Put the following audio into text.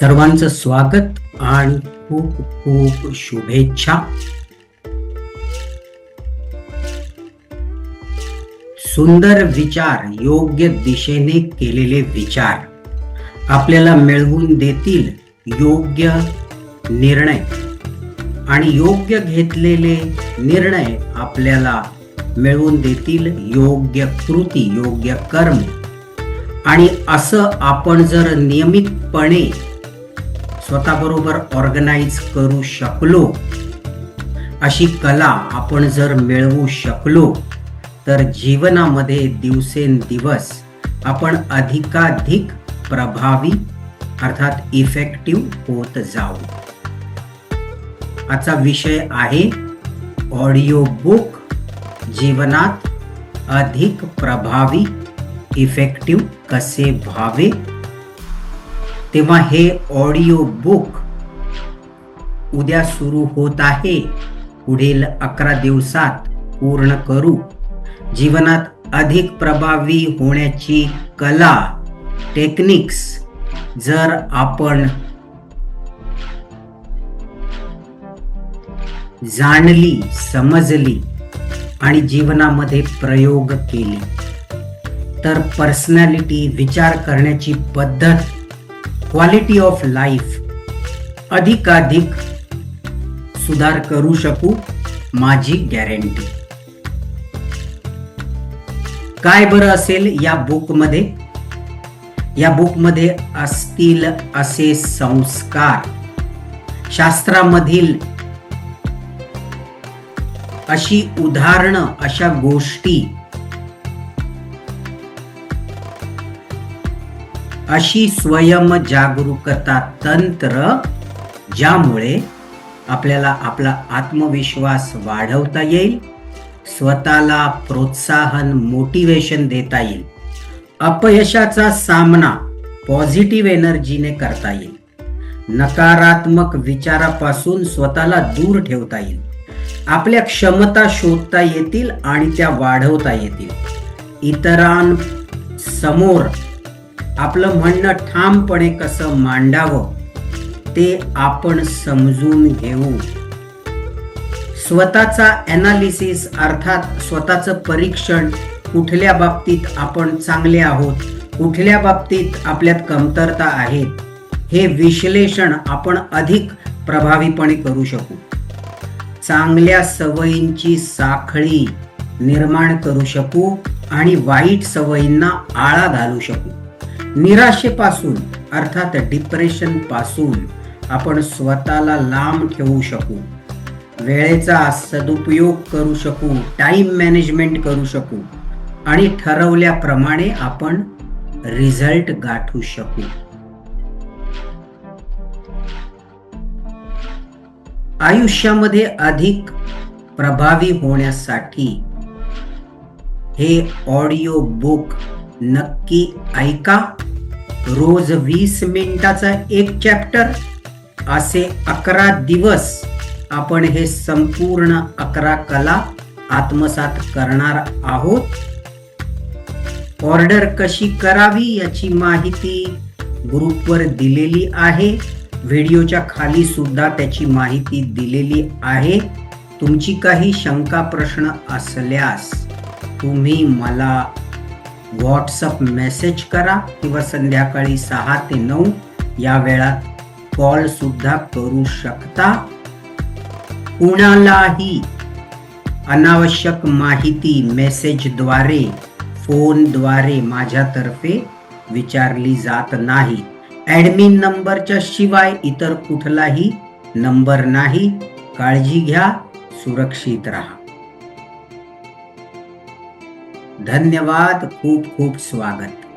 सर्वांचं स्वागत आणि खूप खूप शुभेच्छा. सुंदर विचार योग्य दिशेने केलेले विचार आपल्याला मिळवून देतील योग्य निर्णय आणि योग्य घेतलेले निर्णय आपल्याला मिळवून देतील योग्य कृती योग्य कर्म. आणि असं आपण जर नियमितपणे स्वतःबरोबर ऑर्गनाईज करू शकलो. अशी कला आपण जर मिळवू शकलो तर जीवनामध्ये दिवसेंदिवस आपण अधिकाधिक प्रभावी अर्थात इफेक्टिव्ह होत जाऊ. आजचा विषय आहे ऑडिओ बुक जीवनात अधिक प्रभावी इफेक्टिव्ह कसे व्हावे? तेव्हा हे ऑडिओ बुक उद्या सुरू होत आहे. पुढील अकरा दिवसात पूर्ण करू. जीवनात अधिक प्रभावी होण्याची कला टेक्निक्स जर आपण जाणली समजली आणि जीवनामध्ये प्रयोग केली तर पर्सनॅलिटी विचार करण्याची पद्धत क्वालिटी ऑफ लाईफ अधिकाधिक सुधार करू शकू माझी गॅरंटी काय बरं असेल या बुकमध्ये या बुकमध्ये असतील असे संस्कार. शास्त्रामधील अशी उदाहरणं अशा गोष्टी अशी स्वयं जागरूकता तंत्र ज्यामुळे आपल्याला आपला आत्मविश्वास वाढवता येईल स्वतःला प्रोत्साहन मोटिवेशन देता येईल अपयशाचा सामना पॉझिटिव्ह एनर्जीने करता येईल नकारात्मक विचारापासून स्वतःला दूर ठेवता येईल आपल्या क्षमता शोधता येतील आणि त्या वाढवता येतील. इतरांसमोर आपलं म्हणणं ठामपणे कसं मांडावं ते आपण समजून घेऊ. स्वतःचा एनालिसिस अर्थात स्वतःचं परीक्षण कुठल्या बाबतीत आपण चांगले आहोत कुठल्या बाबतीत आपल्यात कमतरता आहेत हे विश्लेषण आपण अधिक प्रभावीपणे करू शकू. चांगल्या सवयींची साखळी निर्माण करू शकू आणि वाईट सवयींना आळा घालू शकू. निराशेपासून अर्थात डिप्रेशनपासून आपण स्वतःला लांब ठेवू शकू. वेळेचा सदुपयोग करू शकू टाइम मॅनेजमेंट करू शकू आणि ठरवल्याप्रमाणे आपण रिझल्ट गाठू शकू. आयुष्यामध्ये अधिक प्रभावी होण्यासाठी हे ऑडिओ बुक नक्की ऐका. रोज वीस मिनिटाचा एक चॅप्टर असे अकरा दिवस आपण हे संपूर्ण अकरा कला आत्मसात करणार आहोत. ऑर्डर कशी करावी याची माहिती ग्रुपवर दिलेली आहे. व्हिडिओच्या खाली सुद्धा त्याची माहिती दिलेली आहे. तुमची काही शंका प्रश्न असल्यास तुम्ही मला व्हॉट्सअप मेसेज करा किंवा संध्याकाळी सहा ते नऊ या वेळात कॉल सुद्धा करू शकता. कुणालाही अनावश्यक माहिती मेसेजद्वारे फोनद्वारे माझ्यातर्फे विचारली जात नाही. ॲडमिन नंबरच्या शिवाय इतर कुठलाही नंबर नाही. काळजी घ्या सुरक्षित राहा. धन्यवाद खूप खूप स्वागत.